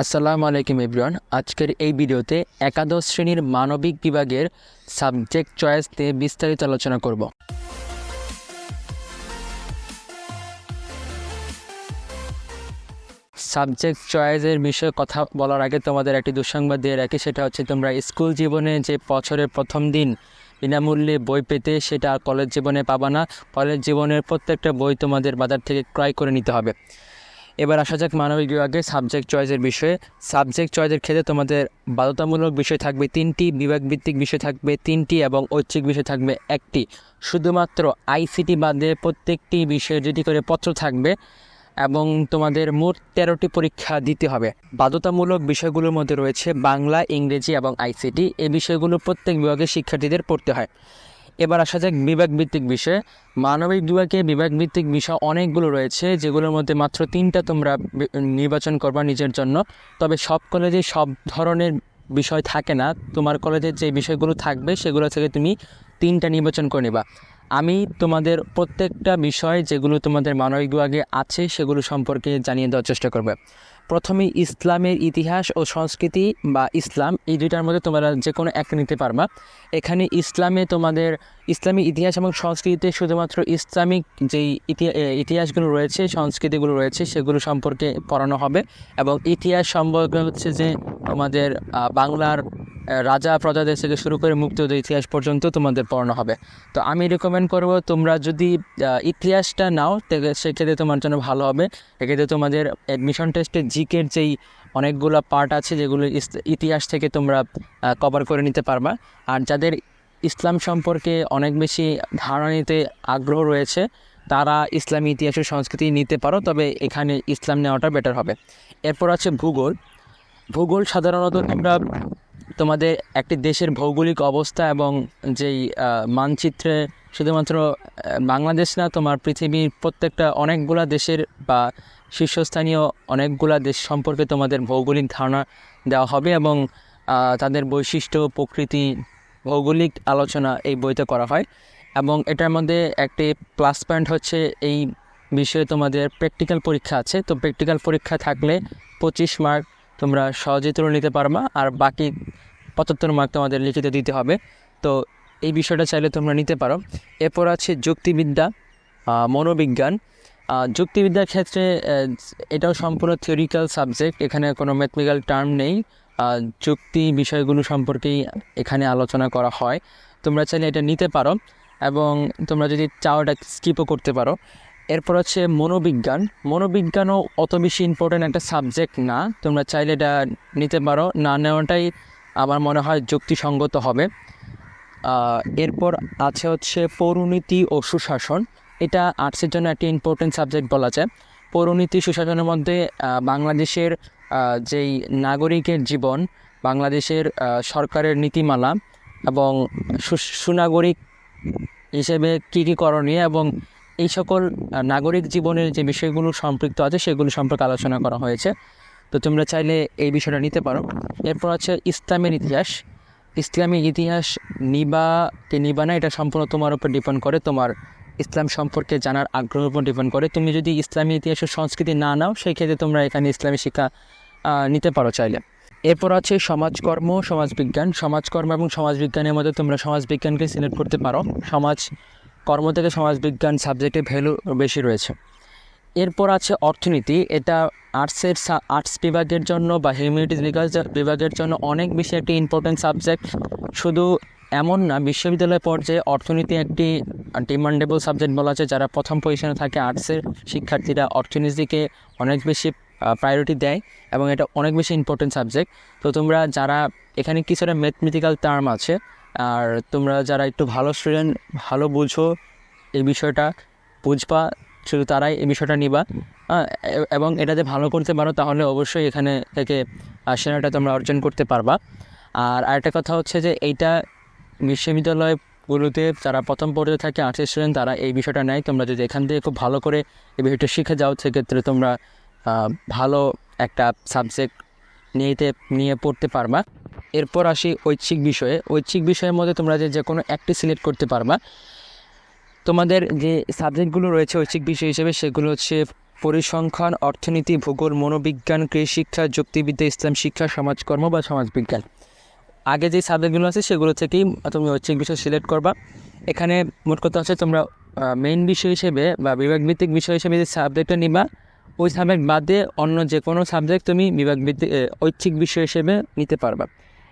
আসসালামু আলাইকুম এভরিওয়ান। আজকের এই ভিডিওতে একাদশ শ্রেণির মানবিক বিভাগের সাবজেক্ট চয়েস নিয়ে বিস্তারিত আলোচনা করব। সাবজেক্ট চয়েসের বিষয়ে কথা বলার আগে তোমাদের একটি দুঃসংবাদ দিয়ে রাখি, সেটা হচ্ছে তোমরা স্কুল জীবনে যে বছরের প্রথম দিন বিনামূল্যে বই পেতে সেটা আর কলেজ জীবনে পাবা না। কলেজ জীবনের প্রত্যেকটা বই তোমাদের বাজার থেকে ক্রয় করে নিতে হবে। এবার আসা যাক মানবিক বিভাগে সাবজেক্ট চয়েসের বিষয়ে। সাবজেক্ট চয়েসের ক্ষেত্রে তোমাদের বাধ্যতামূলক বিষয় থাকবে তিনটি বিভাগ ভিত্তিক বিষয় থাকবে তিনটি এবং ঐচ্ছিক বিষয় থাকবে একটি। শুধুমাত্র আইসিটি বাদে প্রত্যেকটি বিষয়ে যেটি করে পত্র থাকবে এবং তোমাদের মোট তেরোটি পরীক্ষা দিতে হবে। বাধ্যতামূলক বিষয়গুলোর মধ্যে রয়েছে বাংলা, ইংরেজি এবং আইসিটি এই বিষয়গুলো প্রত্যেক বিভাগের শিক্ষার্থীদের পড়তে হয়। এবার আসা যাক বিভাগ ভিত্তিক বিষয়ে। মানবিক বিভাগে বিভাগ ভিত্তিক বিষয় অনেকগুলো রয়েছে, যেগুলোর মধ্যে মাত্র তিনটা তোমরা নির্বাচন করবা নিজের জন্য। তবে সব কলেজে সব ধরনের বিষয় থাকে না। তোমার কলেজে যে বিষয়গুলো থাকবে, সেগুলো থেকে তুমি তিনটা নির্বাচন করে নেবা। আমি তোমাদের প্রত্যেকটা বিষয় যেগুলো তোমাদের মানবিক বিভাগে আছে, সেগুলো সম্পর্কে জানিয়ে দেওয়ার চেষ্টা করবে। প্রথমে ইসলামের ইতিহাস ও সংস্কৃতি বা ইসলাম, এই দুইটার মধ্যে তোমরা যে কোনো একটা নিতে পারবা। এখানে ইসলামে তোমাদের, ইসলামী ইতিহাস এবং সংস্কৃতিতে শুধুমাত্র ইসলামিক যেই ইতি- ইতিহাসগুলো রয়েছে, সংস্কৃতিগুলো রয়েছে, সেগুলো সম্পর্কে পড়ানো হবে। এবং ইতিহাস সম্পর্কে হচ্ছে যে আমাদের বাংলার রাজা প্রজাদের থেকে শুরু করে মুক্তিযুদ্ধ ইতিহাস পর্যন্ত তোমাদের পড়ানো হবে। তো আমি রেকমেন্ড করব তোমরা যদি ইতিহাসটা নাও সেক্ষেত্রে তোমার জন্য ভালো হবে। এক্ষেত্রে তোমাদের অ্যাডমিশন টেস্টে জিকের যেই অনেকগুলো পার্ট আছে, যেগুলো ইতিহাস থেকে তোমরা কভার করে নিতে পারবা। আর যাদের ইসলাম সম্পর্কে অনেক বেশি ধারণা নিতে আগ্রহ রয়েছে, তারা ইসলামী ইতিহাস ও সংস্কৃতি নিতে পারো, তবে এখানে ইসলাম নেওয়াটা বেটার হবে। এরপর আছে ভূগোল। ভূগোল সাধারণত তোমরা তোমাদের একটি দেশের ভৌগোলিক অবস্থা এবং যেই মানচিত্রে শুধুমাত্র বাংলাদেশ না, তোমার পৃথিবীর প্রত্যেকটা অনেকগুলা দেশের বা শীর্ষস্থানীয় অনেকগুলা দেশ সম্পর্কে তোমাদের ভৌগোলিক ধারণা দেওয়া হবে এবং তাদের বৈশিষ্ট্য, প্রকৃতি, ভৌগোলিক আলোচনা এই বইতে করা হয়। এবং এটার মধ্যে একটি প্লাস পয়েন্ট হচ্ছে এই বিষয়ে তোমাদের প্র্যাকটিক্যাল পরীক্ষা আছে। তো প্র্যাকটিক্যাল পরীক্ষা থাকলে পঁচিশ মার্ক তোমরা সহজে তুলে নিতে পারবা। আর বাকি পঁচাত্তর মার্ক তোমাদের লিখিত দিতে হবে। তো এই বিষয়টা চাইলে তোমরা নিতে পারো। এরপর আছে যুক্তিবিদ্যা মনোবিজ্ঞান। যুক্তিবিদ্যার ক্ষেত্রে এটাও সম্পূর্ণ থিওরিক্যাল সাবজেক্ট এখানে কোনো ম্যাথমেটিক্যাল টার্ম নেই। যুক্তি বিষয়গুলো সম্পর্কেই এখানে আলোচনা করা হয়। তোমরা চাইলে এটা নিতে পারো এবং তোমরা যদি চাও এটা স্কিপও করতে পারো। এরপর হচ্ছে মনোবিজ্ঞান। মনোবিজ্ঞানও অত বেশি ইম্পর্ট্যান্ট একটা সাবজেক্ট না। তোমরা চাইলে এটা নিতে পারো। না নেওয়াটাই আমার মনে হয় যুক্তিসঙ্গত হবে। এরপর আছে হচ্ছে পৌরনীতি ও সুশাসন। এটা আর্টসের জন্য একটি ইম্পর্টেন্ট সাবজেক্ট বলা যায়। পৌরনীতি, সুশাসনের মধ্যে বাংলাদেশের যেই নাগরিকের জীবন, বাংলাদেশের সরকারের নীতিমালা এবং সুনাগরিক হিসেবে কী কী করণীয় এবং এই সকল নাগরিক জীবনের যে বিষয়গুলো সম্পৃক্ত আছে, সেগুলো সম্পর্কে আলোচনা করা হয়েছে। তো তোমরা চাইলে এই বিষয়টা নিতে পারো। এরপর আছে ইসলামের ইতিহাস। ইসলামী ইতিহাস নিবা কে নিবা না, এটা সম্পূর্ণ তোমার উপর ডিপেন্ড করে। তোমার ইসলাম সম্পর্কে জানার আগ্রহের উপর ডিপেন্ড করে। তুমি যদি ইসলামী ইতিহাসের সংস্কৃতি না নাও সেই ক্ষেত্রে তোমরা এখানে ইসলামী শিক্ষা নিতে পারো চাইলে। এরপর আছে সমাজকর্ম, সমাজবিজ্ঞান। সমাজকর্ম এবং সমাজবিজ্ঞানের মধ্যে তোমরা সমাজবিজ্ঞানকে সিলেক্ট করতে পারো। সমাজ কর্ম থেকে সমাজবিজ্ঞান সাবজেক্টে ভ্যালু বেশি রয়েছে। এরপর আছে অর্থনীতি। এটা আর্টসের আর্টস বিভাগের জন্য বা হিউম্যানিটিস বিভাগের জন্য অনেক বেশি একটি ইম্পর্টেন্ট সাবজেক্ট শুধু এমন না, বিশ্ববিদ্যালয় পর্যায়ে অর্থনীতি একটি ডিমান্ডেবল সাবজেক্ট বলা আছে যারা প্রথম পজিশনে থাকে। আর্টসের শিক্ষার্থীরা অর্থনীতিকে অনেক বেশি প্রায়োরিটি দেয় এবং এটা অনেক বেশি ইম্পর্টেন্ট সাবজেক্ট তো তোমরা যারা, এখানে কিছুটা ম্যাথমেটিক্যাল টার্ম আছে, আর তোমরা যারা একটু ভালো স্টুডেন্ট ভালো বুঝো এই বিষয়টা, বুঝবা। শুধু তারাই এই বিষয়টা নিবা। এবং এটাতে ভালো করতে পারো, তাহলে অবশ্যই এখানে থেকে সেরাটা তোমরা অর্জন করতে পারবা। আর আরেকটা কথা হচ্ছে যে, এইটা বিশ্ববিদ্যালয়গুলোতে যারা প্রথম পর্যায়ে থাকে আর্টস স্টুডেন্ট, তারা এই বিষয়টা নেয়। তোমরা যদি এখান থেকে খুব ভালো করে এই বিষয়টা শিখে যাও, সেক্ষেত্রে তোমরা ভালো একটা সাবজেক্ট নিয়েতে নিয়ে পড়তে পারবা। এরপর আসি ঐচ্ছিক বিষয়ে। ঐচ্ছিক বিষয়ের মধ্যে তোমরা যে যে কোনো একটি সিলেক্ট করতে পারবা। তোমাদের যে সাবজেক্টগুলো রয়েছে ঐচ্ছিক বিষয় হিসেবে সেগুলো হচ্ছে পরিসংখ্যান, অর্থনীতি, ভূগোল, মনোবিজ্ঞান কৃষি শিক্ষা যুক্তিবিদ্যা, ইসলাম শিক্ষা, সমাজকর্ম বা সমাজবিজ্ঞান। আগে যে সাবজেক্টগুলো আছে সেগুলো থেকেই তুমি ঐচ্ছিক বিষয় সিলেক্ট করবা। এখানে মোট কথা হচ্ছে তোমরা মেইন বিষয় হিসেবে বা বিভাগভিত্তিক বিষয় হিসেবে যে সাবজেক্টটা নিবা, ওই সাবজেক্ট বাদে অন্য যে কোনো সাবজেক্ট তুমি বিভাগভিত্তিক ঐচ্ছিক বিষয় হিসেবে নিতে পারবা।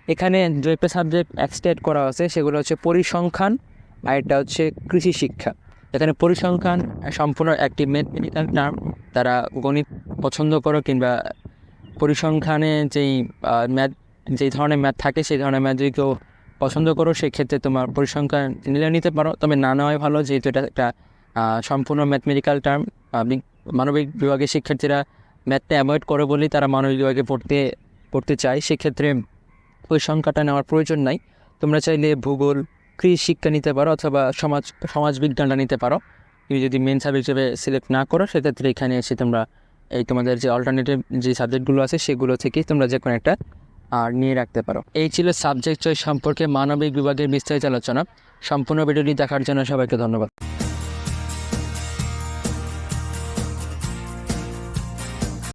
এখানে একটা সাবজেক্ট এক্সটেড করা আছে সেগুলো হচ্ছে পরিসংখ্যান আর এটা হচ্ছে কৃষি শিক্ষা। এখানে পরিসংখ্যান সম্পূর্ণ একটি ম্যাথমেটিক্যাল টার্ম তারা গণিত পছন্দ করো কিংবা পরিসংখ্যানে যেই ম্যাথ, যেই ধরনের ম্যাথ থাকে, সেই ধরনের ম্যাথ যদি কেউ পছন্দ করো, সেক্ষেত্রে তোমার পরিসংখ্যান নিলে নিতে পারো। তবে না নেওয়াই ভালো, যেহেতু এটা একটা সম্পূর্ণ ম্যাথমেটিক্যাল টার্ম আপনি মানবিক বিভাগের শিক্ষার্থীরা ম্যাথটা অ্যাভয়েড করে বলেই তারা মানবিক বিভাগে পড়তে পড়তে চায়। সেক্ষেত্রে ওই সংখ্যাটা নেওয়ার প্রয়োজন নাই। তোমরা চাইলে ভূগোল কৃষি শিক্ষা নিতে পারো অথবা সমাজ, সমাজবিজ্ঞানটা নিতে পারো। তুমি যদি মেন সাবজেক্ট হিসেবে সিলেক্ট না করো, সেক্ষেত্রে এখানে এসে তোমরা এই তোমাদের যে অল্টারনেটিভ যে সাবজেক্টগুলো আছে, সেগুলো থেকেই তোমরা যে কোনো একটা আর নিয়ে রাখতে পারো। এই ছিল সাবজেক্ট চয়েস সম্পর্কে মানবিক বিভাগের বিস্তারিত আলোচনা। সম্পূর্ণ ভিডিওটি দেখার জন্য সবাইকে ধন্যবাদ।